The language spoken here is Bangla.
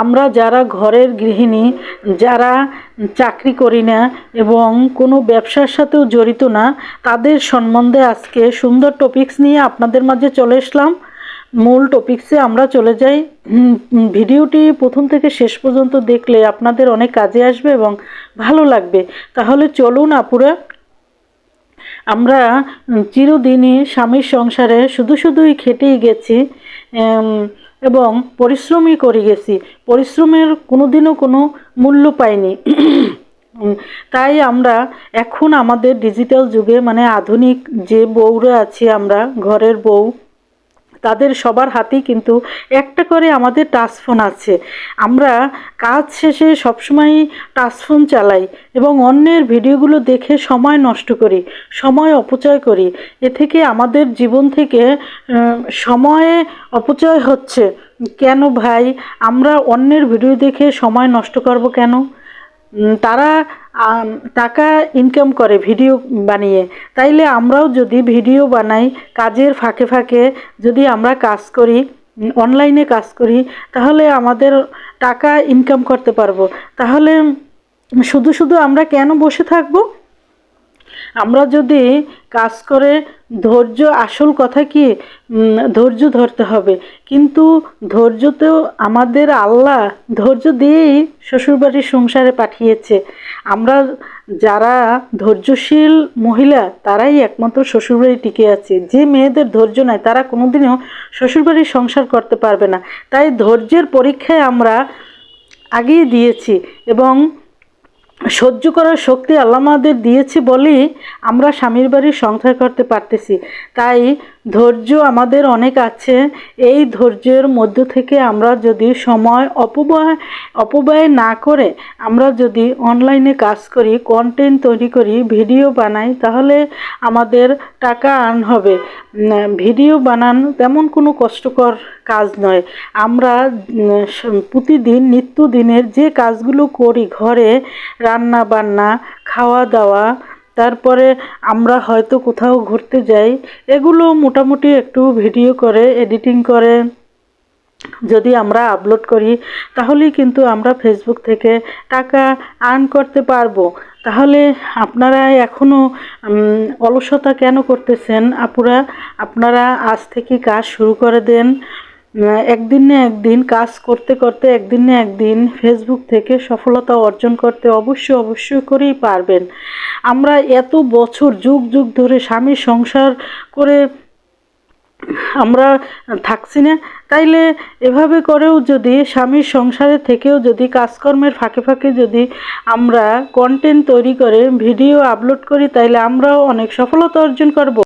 আমরা যারা ঘরের গৃহিণী, যারা চাকরি করি না এবং কোনো ব্যবসার সাথেও জড়িত না, তাদের সম্বন্ধে আজকে সুন্দর টপিকস নিয়ে আপনাদের মাঝে চলে এসলাম। মূল টপিকসে আমরা চলে যাই। ভিডিওটি প্রথম থেকে শেষ পর্যন্ত দেখলে আপনাদের অনেক কাজে আসবে এবং ভালো লাগবে। তাহলে চলুন আপুরা, আমরা চিরদিনই স্বামীর সংসারে শুধু শুধুই খেটেই গেছি। এবং পরিশ্রমই করে গেছি। পরিশ্রমের কোনোদিনও কোনো মূল্য পাইনি। তাই আমরা এখন আমাদের ডিজিটাল যুগে মানে আধুনিক যে বউরা আছি আমরা, ঘরের বউ তাদের সবার হাতেই কিন্তু একটা করে আমাদের টাচ ফোন আছে। আমরা কাজ শেষে সবসময় টাচ ফোন চালাই এবং অন্যের ভিডিওগুলো দেখে সময় নষ্ট করি, সময় অপচয় করি। এ থেকে আমাদের জীবন থেকে সময়ে অপচয় হচ্ছে। কেন ভাই? আমরা অন্যের ভিডিও দেখে সময় নষ্ট করব কেন? তারা টাকা ইনকাম করে ভিডিও বানিয়ে। তাইলে আমরাও যদি ভিডিও বানাই, কাজের ফাঁকে ফাঁকে যদি আমরা কাজ করি অনলাইনে কাজ করি, তাহলে আমাদের টাকা ইনকাম করতে পারব। তাহলে শুধু শুধু আমরা কেন বসে থাকব? আমরা যদি কাজ করে ধৈর্য, আসল কথা কি? ধৈর্য ধরতে হবে। কিন্তু ধৈর্য তো আমাদের আল্লাহ ধৈর্য দিয়েই শ্বশুরবাড়ির সংসারে পাঠিয়েছে। আমরা যারা ধৈর্যশীল মহিলা, তারাই একমাত্র শ্বশুরবাড়ি টিকে আছে। যে মেয়েদের ধৈর্য নাই, তারা কোনোদিনও শ্বশুরবাড়ির সংসার করতে পারবে না। তাই ধৈর্যের পরীক্ষায় আমরা আগেই দিয়েছি এবং সহ্য করার শক্তি আল্লাহ আমাদের দিয়েছে বলেই আমরা স্বামীর বাড়ির সংসার করতে পারতেছি। তাই ধৈর্য আমাদের অনেক আছে। এই ধৈর্যের মধ্য থেকে আমরা যদি সময় অপব্যয় অপব্যয় না করে আমরা যদি অনলাইনে কাজ করি কন্টেন্ট তৈরি করি ভিডিও বানাই, তাহলে আমাদের টাকা আর্ন হবে। ভিডিও বানান তেমন কোনো কষ্টকর কাজ নয়। আমরা প্রতিদিন, নিত্যদিনের যে কাজগুলো করি ঘরে রান্না বান্না খাওয়া দাওয়া তারপরে আমরা হয়তো কোথাও ঘুরতে যাই, এগুলো মোটামুটি একটু ভিডিও করে, এডিটিং করে। যদি আমরা আপলোড করি, তাহলেই কিন্তু আমরা ফেসবুক থেকে টাকা আর্ন করতে পারব। তাহলে আপনারা এখনও অলসতা কেন করতেছেন? আপুরা, আপনারা আজ থেকে কাজ শুরু করে দেন। একদিন না একদিন কাজ করতে করতে একদিন না একদিন ফেসবুক থেকে সফলতা অর্জন করতে অবশ্যই অবশ্যই করেই পারবেন। আমরা এত বছর যুগ যুগ ধরে স্বামীর সংসার করে আমরা থাকছি না, তাইলে এভাবে করেও যদি স্বামীর সংসারে থেকেও যদি কাজকর্মের ফাঁকে ফাঁকে যদি আমরা কন্টেন্ট তৈরি করে ভিডিও আপলোড করি, তাইলে আমরাও অনেক সফলতা অর্জন করব।